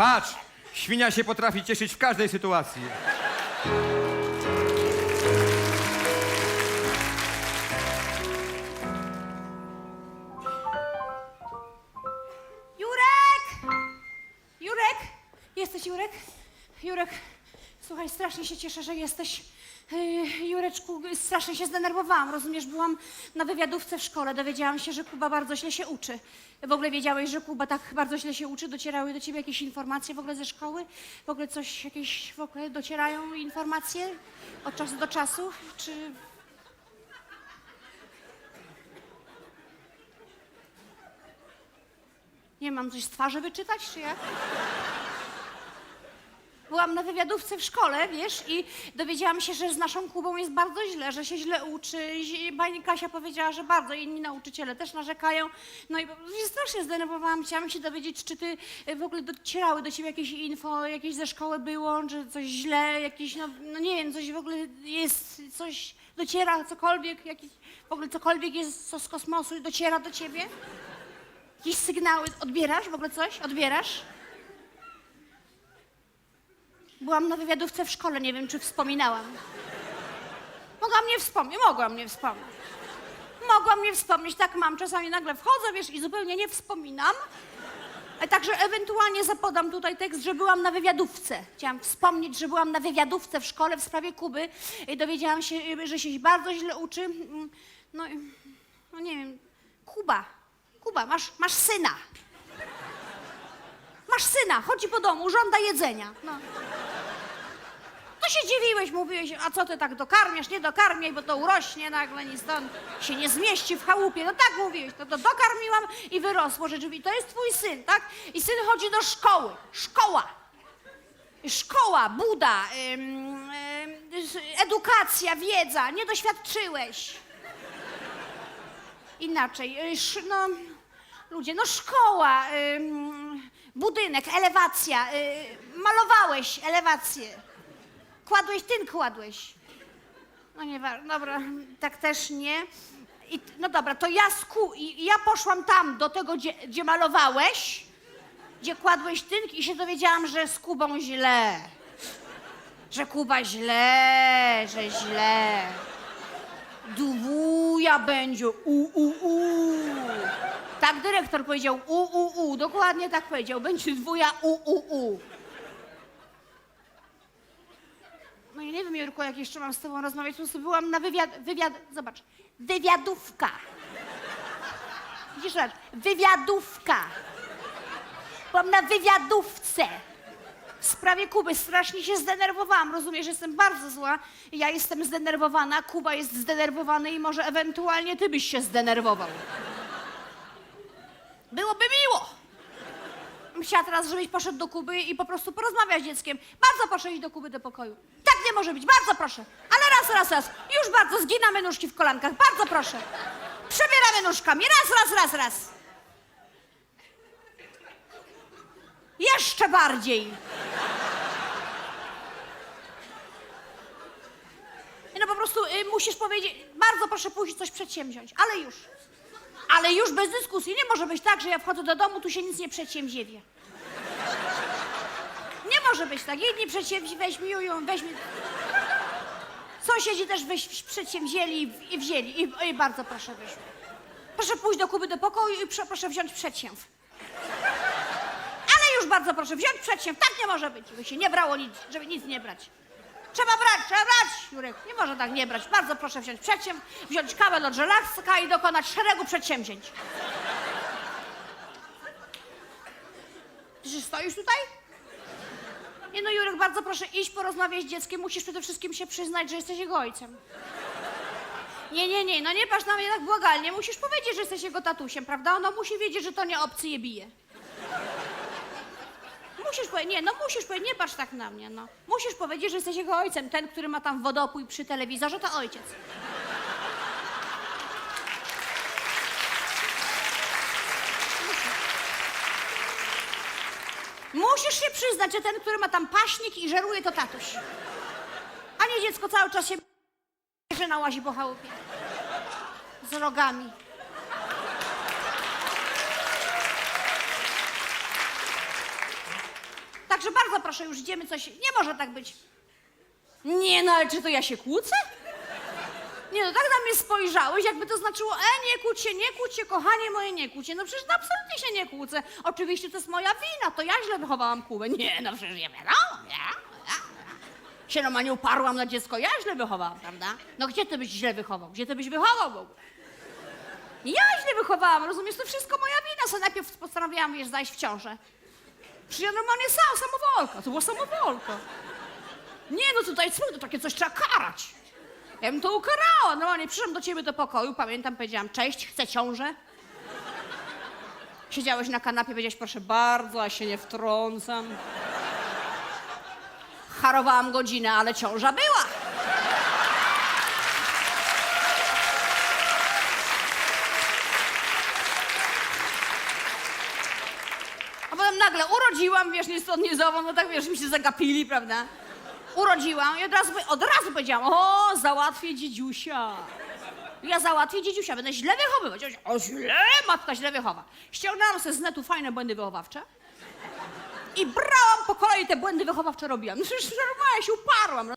Patrz, świnia się potrafi cieszyć w każdej sytuacji. Jurek! Jurek! Jesteś Jurek? Jurek, słuchaj, strasznie się cieszę, że jesteś. Jureczku, strasznie się zdenerwowałam, rozumiesz? Byłam na wywiadówce w szkole, dowiedziałam się, że Kuba bardzo źle się uczy. W ogóle wiedziałeś, że Kuba tak bardzo źle się uczy? Docierały do ciebie jakieś informacje w ogóle ze szkoły? W ogóle coś, jakieś w ogóle docierają informacje od czasu do czasu? Czy Nie mam coś z twarzy wyczytać, czy jak? Byłam na wywiadówce w szkole, wiesz, i dowiedziałam się, że z naszą Kubą jest bardzo źle, że się źle uczy. Pani Kasia powiedziała, że bardzo, inni nauczyciele też narzekają. No i strasznie zdenerwowałam. Chciałam się dowiedzieć, czy ty e, w ogóle docierały do ciebie jakieś info, jakieś ze szkoły było, że coś źle, jakieś, no, no nie wiem, coś w ogóle jest, coś dociera, cokolwiek, jakiś, w ogóle cokolwiek jest co z kosmosu dociera do ciebie? Jakieś sygnały odbierasz w ogóle coś? Odbierasz? Byłam na wywiadówce w szkole, nie wiem, czy wspominałam. Mogłam nie wspomnieć, mogłam nie wspomnieć. Mogłam nie wspomnieć, tak mam. Czasami nagle wchodzę, wiesz, i zupełnie nie wspominam. A Także ewentualnie zapodam tutaj tekst, że byłam na wywiadówce. Chciałam wspomnieć, że byłam na wywiadówce w szkole w sprawie Kuby i dowiedziałam się, że się bardzo źle uczy. Mm, No, no nie wiem, Kuba, Kuba, masz, masz syna. Masz syna, chodzi po domu, żąda jedzenia. No. Się dziwiłeś, mówiłeś, a co ty tak dokarmiasz, nie dokarmiaj, bo to urośnie nagle, ni stąd się nie zmieści w chałupie. No tak mówiłeś, no to dokarmiłam i wyrosło rzeczywiście. To jest twój syn, tak? I syn chodzi do szkoły. Szkoła. Szkoła, Buda, ym, ym, edukacja, wiedza. Nie doświadczyłeś. Inaczej, y, sz, no, ludzie, no szkoła, ym, budynek, elewacja, y, malowałeś elewację. Kładłeś, tyn kładłeś. No nie, dobra, tak też nie. I, no dobra, to ja, sku, i, ja poszłam tam, do tego, gdzie, gdzie malowałeś, gdzie kładłeś tynk i się dowiedziałam, że z Kubą źle. Że Kuba źle, że źle. Duwuja będzie, u, u, u. Tak dyrektor powiedział, u, u, u. Dokładnie tak powiedział, będzie dwuja, u, u, u. I nie wiem, Jurku, jak jeszcze mam z tobą rozmawiać. Po prostu byłam na wywiad, wywiad, zobacz, wywiadówka. Widzisz, zobacz, wywiadówka. Byłam na wywiadówce. W sprawie Kuby strasznie się zdenerwowałam. Rozumiesz, jestem bardzo zła. Ja jestem zdenerwowana, Kuba jest zdenerwowany i może ewentualnie ty byś się zdenerwował. Byłoby miło. Chciała teraz, żebyś poszedł do Kuby i po prostu porozmawiać z dzieckiem. Bardzo proszę iść do Kuby do pokoju. Tak nie może być, bardzo proszę. Ale raz, raz, raz. Już bardzo zginamy nóżki w kolankach. Bardzo proszę. Przebieramy nóżkami. Raz, raz, raz, raz. Jeszcze bardziej. No po prostu y, musisz powiedzieć, bardzo proszę pójść coś przedsięwziąć, ale już. Ale już bez dyskusji. Nie może być tak, że ja wchodzę do domu, tu się nic nie przedsięwziewia. Nie może być tak. Jedni przedsięweźmiują, weźmie... Sąsiedzi też weź, przedsięwzięli i- i wzięli. I, I bardzo proszę wyszło. Proszę pójść do Kuby do pokoju i prze, proszę wziąć przedsięw. Ale już bardzo proszę wziąć przedsięw. Tak nie może być, żeby się nie brało nic, żeby nic nie brać. Trzeba brać, trzeba brać, Jurek. Nie może tak nie brać. Bardzo proszę wziąć przedsięw, wziąć kawę do żelazka i dokonać szeregu przedsięwzięć. Ty się stoisz tutaj? Nie no, Jurek, bardzo proszę iść porozmawiać z dzieckiem. Musisz przede wszystkim się przyznać, że jesteś jego ojcem. Nie, nie, nie, no nie patrz na mnie tak błagalnie. Musisz powiedzieć, że jesteś jego tatusiem, prawda? Ono musi wiedzieć, że to nie obcy je bije. Musisz powiedzieć, nie, no musisz powiedzieć, nie patrz tak na mnie, no. Musisz powiedzieć, że jesteś jego ojcem, ten, który ma tam wodopój przy telewizorze, to ojciec. Musisz się przyznać, że ten, który ma tam paśnik i żeruje, to tatuś. A nie dziecko cały czas się że nałazi po chałupie. Z rogami. Także bardzo proszę, już idziemy coś, nie może tak być. Nie, no ale czy to ja się kłócę? Nie, no tak na mnie spojrzałeś, jakby to znaczyło, e, nie kłóć się, nie kłóć się, kochanie moje, nie kłóć się. No przecież no, absolutnie się nie kłócę. Oczywiście to jest moja wina, to ja źle wychowałam Kubę. Nie, no przecież ja wiadomo, ja, ja, ja. Się normalnie uparłam na dziecko, ja źle wychowałam, prawda? No gdzie ty byś źle wychował? Gdzie ty byś wychował w ogóle? Ja źle wychowałam, rozumiesz? To wszystko moja wina, co najpierw postanowiłam, wiesz, zajść w ciążę. Przecież ja normalnie sam, samowolka, to była samowolka. Nie, no tutaj co, to takie coś trzeba karać. Ja bym to ukarała. Normalnie przyszłam do ciebie do pokoju, pamiętam, powiedziałam, cześć, chcę ciążę. Siedziałeś na kanapie, powiedziałeś, proszę bardzo, a się nie wtrącam. Harowałam godzinę, ale ciąża była. Nagle urodziłam, wiesz, nie stąd, nie no tak wiesz, mi się zagapili, prawda? Urodziłam i od razu, od razu powiedziałam, o, załatwię dziedziusia. Ja załatwię dziedziusia, będę źle wychowywać. O, źle, matka źle wychowa. Ściągnęłam sobie z netu fajne błędy wychowawcze i brałam po kolei te błędy wychowawcze robiłam. No przecież normalnie się uparłam.